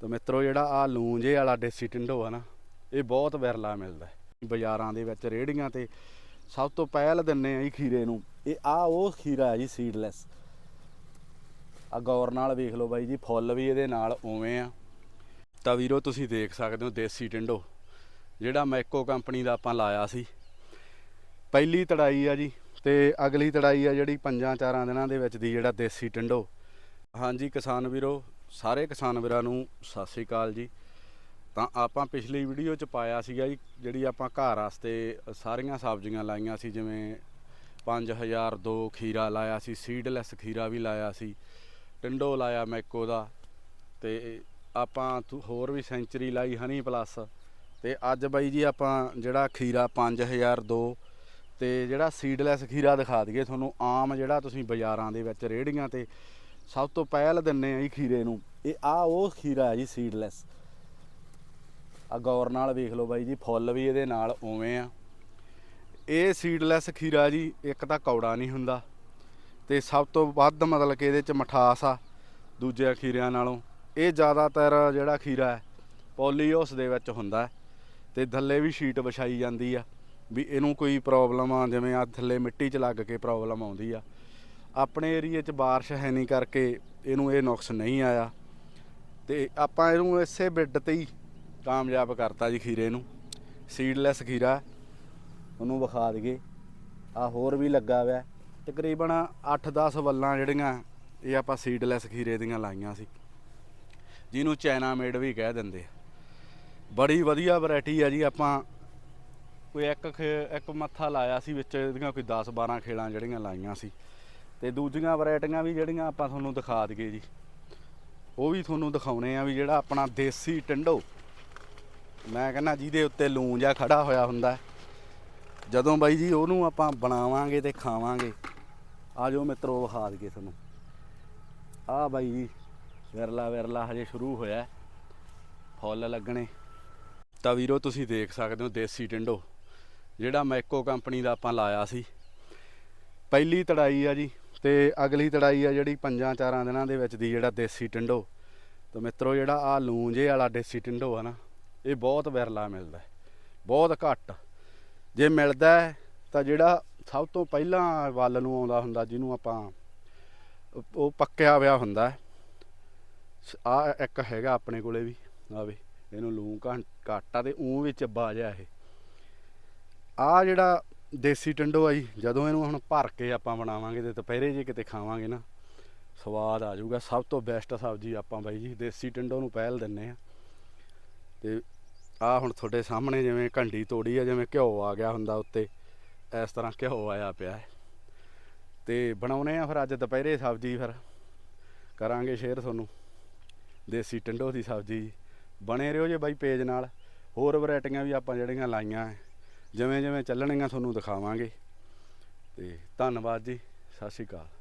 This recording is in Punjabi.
ਤਾਂ ਮਿੱਤਰੋ ਜਿਹੜਾ ਆ ਲੂੰਜੇ ਵਾਲਾ ਦੇਸੀ ਟਿੰਡੋ ਆ ਨਾ, ਇਹ ਬਹੁਤ ਵਿਰਲਾ ਮਿਲਦਾ ਹੈ। ਬਾਜ਼ਾਰਾਂ ਦੇ ਵਿੱਚ ਰੇੜੀਆਂ ਤੇ ਸਭ ਤੋਂ ਪਹਿਲ ਦਿੰਨੇ ਆ ਜੀ ਖੀਰੇ ਨੂੰ। ਇਹ ਆ ਉਹ ਖੀਰਾ ਹੈ ਜੀ ਸੀਡਲੈਸ ਆ ਗੌਰ ਨਾਲ ਵੇਖ ਲਓ ਬਾਈ ਜੀ, ਫੁੱਲ ਵੀ ਇਹਦੇ ਨਾਲ ਉਵੇਂ ਆ। ਤਾਂ ਵੀਰੋ ਤੁਸੀਂ ਦੇਖ ਸਕਦੇ ਹੋ ਦੇਸੀ ਟਿੰਡੋ, ਜਿਹੜਾ ਮੈਕੋ ਕੰਪਨੀ ਦਾ ਆਪਾਂ ਲਾਇਆ ਸੀ। ਪਹਿਲੀ ਤੜਾਈ ਆ ਜੀ ਤੇ ਅਗਲੀ ਤੜਾਈ ਆ ਜਿਹੜੀ ਪੰਜਾਂ ਚਾਰਾਂ ਦਿਨਾਂ ਦੇ ਵਿੱਚ ਦੀ ਜਿਹੜਾ ਦੇਸੀ ਟਿੰਡੋ। ਹਾਂਜੀ ਕਿਸਾਨ ਵੀਰੋ ਸਾਰੇ ਕਿਸਾਨ ਵੀਰਾਂ ਨੂੰ ਸਤਿ ਸ੍ਰੀ ਅਕਾਲ ਜੀ। ਤਾਂ ਆਪਾਂ ਪਿਛਲੀ ਵੀਡੀਓ ਚ ਪਾਇਆ ਸੀਗਾ ਜੀ, ਜਿਹੜੀ ਆਪਾਂ ਘਰ ਵਾਸਤੇ ਸਾਰੀਆਂ ਸਬਜ਼ੀਆਂ ਲਾਈਆਂ ਸੀ, ਜਿਵੇਂ 5002 ਖੀਰਾ ਲਾਇਆ ਸੀ ਸੀਡਲੈਸ ਖੀਰਾ ਵੀ ਲਾਇਆ ਸੀ, ਟਿੰਡੋ ਲਾਇਆ ਮੈਕੋ ਦਾ, ਤੇ ਆਪਾਂ ਥੋ- ਹੋਰ ਵੀ ਸੈਂਚਰੀ ਲਾਈ ਹਨੀ ਪਲੱਸ, ਤੇ ਅੱਜ ਬਾਈ ਜੀ ਆਪਾਂ ਜਿਹੜਾ ਖੀਰਾ 5002 ਤੇ ਜਿਹੜਾ ਸੀਡਲੈਸ ਖੀਰਾ ਦਿਖਾ ਦਈਏ ਤੁਹਾਨੂੰ, ਆਮ ਜਿਹੜਾ ਤੁਸੀਂ ਬਾਜ਼ਾਰਾਂ ਦੇ ਵਿੱਚ ਰੇੜੀਆਂ ਤੇ ਸਭ ਤੋਂ ਪਹਿਲ ਦਿੰਨੇ ਆ ਜੀ ਖੀਰੇ ਨੂੰ। ਇਹ ਆ ਉਹ ਖੀਰਾ ਹੈ ਜੀ ਸੀਡਲੈਸ ਆ ਗੌਰ ਨਾਲ ਵੇਖ ਲਓ ਬਾਈ ਜੀ, ਫੁੱਲ ਵੀ ਇਹਦੇ ਨਾਲ ਉਵੇਂ ਆ। ਇਹ ਸੀਡਲੈਸ ਖੀਰਾ ਜੀ, ਇੱਕ ਤਾਂ ਕੌੜਾ ਨਹੀਂ ਹੁੰਦਾ। ਤੇ ਸਭ ਤੋਂ ਵੱਧ ਮਤਲਬ ਕਿ ਇਹਦੇ ਚ ਮਠਾਸ ਆ ਦੂਜੇ ਖੀਰਿਆਂ ਨਾਲੋਂ। ਇਹ ਜ਼ਿਆਦਾਤਰ ਜਿਹੜਾ ਖੀਰਾ ਹੈ, ਪੋਲੀਓਸ ਦੇ ਵਿੱਚ ਹੁੰਦਾ ਹੈ। ਤੇ ਥੱਲੇ ਵੀ ਸ਼ੀਟ ਵਿਛਾਈ ਜਾਂਦੀ ਆ, ਵੀ ਇਹਨੂੰ ਕੋਈ ਪ੍ਰੋਬਲਮ ਆ, ਜਿਵੇਂ ਆ ਥੱਲੇ ਮਿੱਟੀ 'ਚ ਲੱਗ ਕੇ ਪ੍ਰੋਬਲਮ ਆਉਂਦੀ ਆ। ਆਪਣੇ ਏਰੀਏ 'ਚ ਬਾਰਿਸ਼ ਹੈ ਨਹੀਂ ਕਰਕੇ ਇਹਨੂੰ ਇਹ ਨੁਕਸ ਨਹੀਂ ਆਇਆ। ਤੇ ਆਪਾਂ ਇਹਨੂੰ ਇਸੇ ਬਿੱਡ ਤੇ ਹੀ ਕਾਮਯਾਬ ਕਰਤਾ ਜੀ ਖੀਰੇ ਨੂੰ। ਸੀਡਲੈਸ ਖੀਰਾ। ਉਹਨੂੰ ਵਿਖਾ ਦਈਏ। ਆ ਹੋਰ ਵੀ ਲੱਗਾ ਹੋਇਆ। ਤਕਰੀਬਨ 8-10 ਵੱਲਾਂ ਜਿਹੜੀਆਂ ਇਹ ਆਪਾਂ ਸੀਡਲੈਸ ਖੀਰੇ ਦੀਆਂ ਲਾਈਆਂ ਸੀ। ਜਿਹਨੂੰ ਚਾਈਨਾ ਮੇਡ ਵੀ ਕਹਿ ਦਿੰਦੇ ਬੜੀ ਵਧੀਆ ਵੈਰਾਈਟੀ ਆ ਜੀ ਆਪਾਂ। ਕੋਈ ਇੱਕ ਖੇ- ਇੱਕ ਮੱਥਾ ਲਾਇਆ ਸੀ ਵਿੱਚ, ਇਹਦੀਆਂ ਕੋਈ 10 12 ਖੇਲਾਂ ਜਿਹੜੀਆਂ ਲਾਈਆਂ ਸੀ। ਤੇ ਦੂਜੀਆਂ ਵੈਰਾਈਟੀਆਂ ਵੀ ਜਿਹੜੀਆਂ ਆਪਾਂ ਤੁਹਾਨੂੰ ਦਿਖਾ ਦਈਏ ਜੀ। ਉਹ ਵੀ ਤੁਹਾਨੂੰ ਦਿਖਾਉਣੇ ਆ ਵੀ ਜਿਹੜਾ ਆਪਣਾ ਦੇਸੀ ਟਿੰਡੋ। ਮੈਂ ਕਹਿੰਦਾ ਜਿਹਦੇ ਉੱਤੇ ਲੂਣ ਜਿਹਾ ਖੜਾ ਹੋਇਆ ਹੁੰਦਾ। ਜਦੋਂ ਬਾਈ ਜੀ ਉਹਨੂੰ ਆਪਾਂ ਬਣਾਵਾਂਗੇ ਤੇ ਖਾਵਾਂਗੇ। ਆ ਜਾਓ ਮਿੱਤਰੋ, ਵਿਖਾ ਦਈਏ ਤੁਹਾਨੂੰ। ਆ ਬਾਈ ਜੀ, ਵਿਰਲਾ ਵਿਰਲਾ ਹਜੇ ਸ਼ੁਰੂ ਹੋਇਆ। ਫੁੱਲ ਲੱਗਣੇ। ਤਾਂ ਵੀਰੋ, ਤੁਸੀਂ ਦੇਖ ਸਕਦੇ ਹੋ ਦੇਸੀ ਟਿੰਡੋ। ਜਿਹੜਾ ਮੈਕੋ ਕੰਪਨੀ ਦਾ ਆਪਾਂ ਲਾਇਆ ਸੀ। ਪਹਿਲੀ ਤੜਾਈ ਆ ਜੀ। ਤੇ ਅਗਲੀ ਤੜਾਈ ਆ ਜਿਹੜੀ ਪੰਜਾਂ ਚਾਰਾਂ ਦਿਨਾਂ ਦੇ ਵਿੱਚ ਦੀ ਜਿਹੜਾ ਦੇਸੀ ਟਿੰਡੋ। ਤਾਂ ਮਿੱਤਰੋ ਜਿਹੜਾ ਆ ਲੂੰਜੇ ਵਾਲਾ ਦੇਸੀ ਟਿੰਡੋ ਆ ਨਾ, ਇਹ ਬਹੁਤ ਵਿਰਲਾ ਮਿਲਦਾ ਬਹੁਤ ਘੱਟ। ਜੇ ਮਿਲਦਾ ਤਾਂ ਜਿਹੜਾ ਸਭ ਤੋਂ ਪਹਿਲਾਂ ਵੱਲ ਨੂੰ ਆਉਂਦਾ ਹੁੰਦਾ, ਜਿਹਨੂੰ ਆਪਾਂ ਉਹ- ਪੱਕਿਆ ਹੋਇਆ ਹੁੰਦਾ ਆ ਇੱਕ ਹੈਗਾ ਆਪਣੇ ਕੋਲੇ ਵੀ ਆਵੇ ਇਹਨੂੰ ਲੂੰ ਘੰ- ਘੱਟ ਆ ਤੇ ਊਂ ਵਿੱਚ ਬਾਜਿਆ ਇਹ। ਆ ਜਿਹੜਾ ਦੇਸੀ ਟੰਡੋ ਆ ਜੀ। ਜਦੋਂ ਇਹਨੂੰ ਹੁਣ ਭਰ ਕੇ ਆਪਾਂ ਬਣਾਵਾਂਗੇ ਤੇ ਦੁਪਹਿਰੇ ਜੇ ਕਿਤੇ ਖਾਵਾਂਗੇ ਨਾ ਸਵਾਦ ਆ ਜਾਊਗਾ। ਸਭ ਤੋਂ ਬੈਸਟ ਸਬਜ਼ੀ ਆਪਾਂ ਬਾਈ ਜੀ ਦੇਸੀ ਟੰਡੋ ਨੂੰ ਪਹਿਲ ਦਿੰਨੇ ਆ। ਤੇ ਆ ਹੁਣ ਤੁਹਾਡੇ ਸਾਹਮਣੇ ਜਿਵੇਂ ਘੰਡੀ ਤੋੜੀ ਆ ਜਿਵੇਂ ਘਿਓ ਆ ਗਿਆ ਹੁੰਦਾ ਉੱਤੇ ਇਸ ਤਰ੍ਹਾਂ ਘਿਓ ਆਇਆ ਪਿਆ ਹੈ। ਤੇ ਬਣਾਉਨੇ ਆ ਫਿਰ ਅੱਜ ਦੁਪਹਿਰੇ ਸਬਜ਼ੀ ਫਿਰ। ਕਰਾਂਗੇ ਸ਼ੇਅਰ ਤੁਹਾਨੂੰ। ਦੇਸੀ ਟੰਡੋ ਦੀ ਸਬਜ਼ੀ ਬਣੇ ਰਹੋ ਜੇ ਬਾਈ ਪੇਜ ਨਾਲ। ਹੋਰ ਵੈਰਾਈਟੀਆਂ ਵੀ ਆਪਾਂ ਜਿਹੜੀਆਂ ਲਾਈਆਂ ਹੈ, ਜਿਵੇਂ ਜਿਵੇਂ ਚੱਲਣਗੀਆਂ ਤੁਹਾਨੂੰ ਦਿਖਾਵਾਂਗੇ। ਤੇ ਧੰਨਵਾਦ ਜੀ ਸਤਿ ਸ਼੍ਰੀ ਅਕਾਲ।